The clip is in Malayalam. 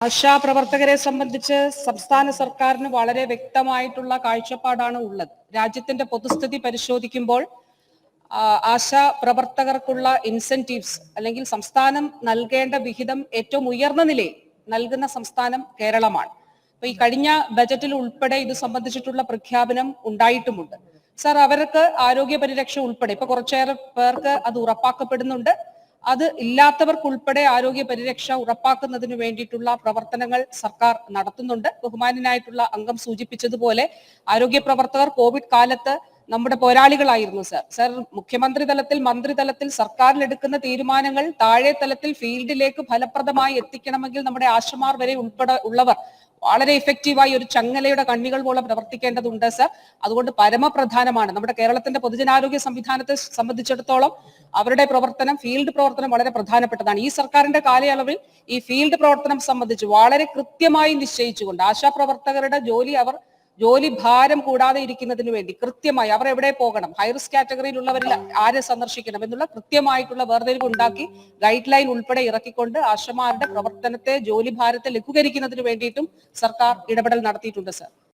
ആശാപ്രവർത്തകരെ സംബന്ധിച്ച് സംസ്ഥാന സർക്കാരിന് വളരെ വ്യക്തമായിട്ടുള്ള കാഴ്ചപ്പാടാണ് ഉള്ളത്. രാജ്യത്തിന്റെ പൊതുസ്ഥിതി പരിശോധിക്കുമ്പോൾ ആശാ പ്രവർത്തകർക്കുള്ള ഇൻസെന്റീവ്സ് അല്ലെങ്കിൽ സംസ്ഥാനം നൽകേണ്ട വിഹിതം ഏറ്റവും ഉയർന്ന നിലയിൽ നൽകുന്ന സംസ്ഥാനം കേരളമാണ്. അപ്പൊ ഈ കഴിഞ്ഞ ബജറ്റിൽ ഉൾപ്പെടെ ഇത് സംബന്ധിച്ചിട്ടുള്ള പ്രഖ്യാപനം ഉണ്ടായിട്ടുമുണ്ട്. സാർ അവർക്ക് ആരോഗ്യ പരിരക്ഷ ഉൾപ്പെടെ ഇപ്പൊ കുറച്ചേറെ പേർക്ക് അത് ഉറപ്പാക്കപ്പെടുന്നുണ്ട്. അത് ഇല്ലാത്തവർക്കുൾപ്പെടെ ആരോഗ്യ പരിരക്ഷ ഉറപ്പാക്കുന്നതിന് വേണ്ടിയിട്ടുള്ള പ്രവർത്തനങ്ങൾ സർക്കാർ നടത്തുന്നുണ്ട്. ബഹുമാനായിട്ടുള്ള അംഗം സൂചിപ്പിച്ചതുപോലെ ആരോഗ്യ പ്രവർത്തകർ കോവിഡ് കാലത്ത് നമ്മുടെ പോരാളികളായിരുന്നു സർ. സർ മുഖ്യമന്ത്രി തലത്തിൽ മന്ത്രി തലത്തിൽ സർക്കാരിൽ എടുക്കുന്ന തീരുമാനങ്ങൾ താഴെ തലത്തിൽ ഫീൽഡിലേക്ക് ഫലപ്രദമായി എത്തിക്കണമെങ്കിൽ നമ്മുടെ ആശമാർ വരെ ഉൾപ്പെടെ ഉള്ളവർ വളരെ എഫക്റ്റീവായി ഒരു ചങ്ങലയുടെ കണ്ണികൾ പോലെ പ്രവർത്തിക്കേണ്ടതുണ്ട് സർ അതുകൊണ്ട് പരമപ്രധാനമാണ്. നമ്മുടെ കേരളത്തിന്റെ പൊതുജനാരോഗ്യ സംവിധാനത്തെ സംബന്ധിച്ചിടത്തോളം അവരുടെ പ്രവർത്തനം ഫീൽഡ് പ്രവർത്തനം വളരെ പ്രധാനപ്പെട്ടതാണ്. ഈ സർക്കാരിന്റെ കാലയളവിൽ ഈ ഫീൽഡ് പ്രവർത്തനം സംബന്ധിച്ച് വളരെ കൃത്യമായി നിശ്ചയിച്ചുകൊണ്ട് ആശാപ്രവർത്തകരുടെ ജോലി അവർ ജോലി ഭാരം കൂടാതെ ഇരിക്കുന്നതിന് വേണ്ടി കൃത്യമായി അവർ എവിടെ പോകണം? ഹൈ റിസ്ക് കാറ്റഗറിയിലുള്ളവരിൽ ആരെ സന്ദർശിക്കണം എന്നുള്ള കൃത്യമായിട്ടുള്ള വേർതിരിവ് ഉണ്ടാക്കി ഗൈഡ് ലൈൻ ഉൾപ്പെടെ ഇറക്കിക്കൊണ്ട് ആശമാരുടെ പ്രവർത്തനത്തെ ജോലി ഭാരത്തെ ലഘൂകരിക്കുന്നതിന് വേണ്ടിയിട്ടും സർക്കാർ ഇടപെടൽ നടത്തിയിട്ടുണ്ട് സർ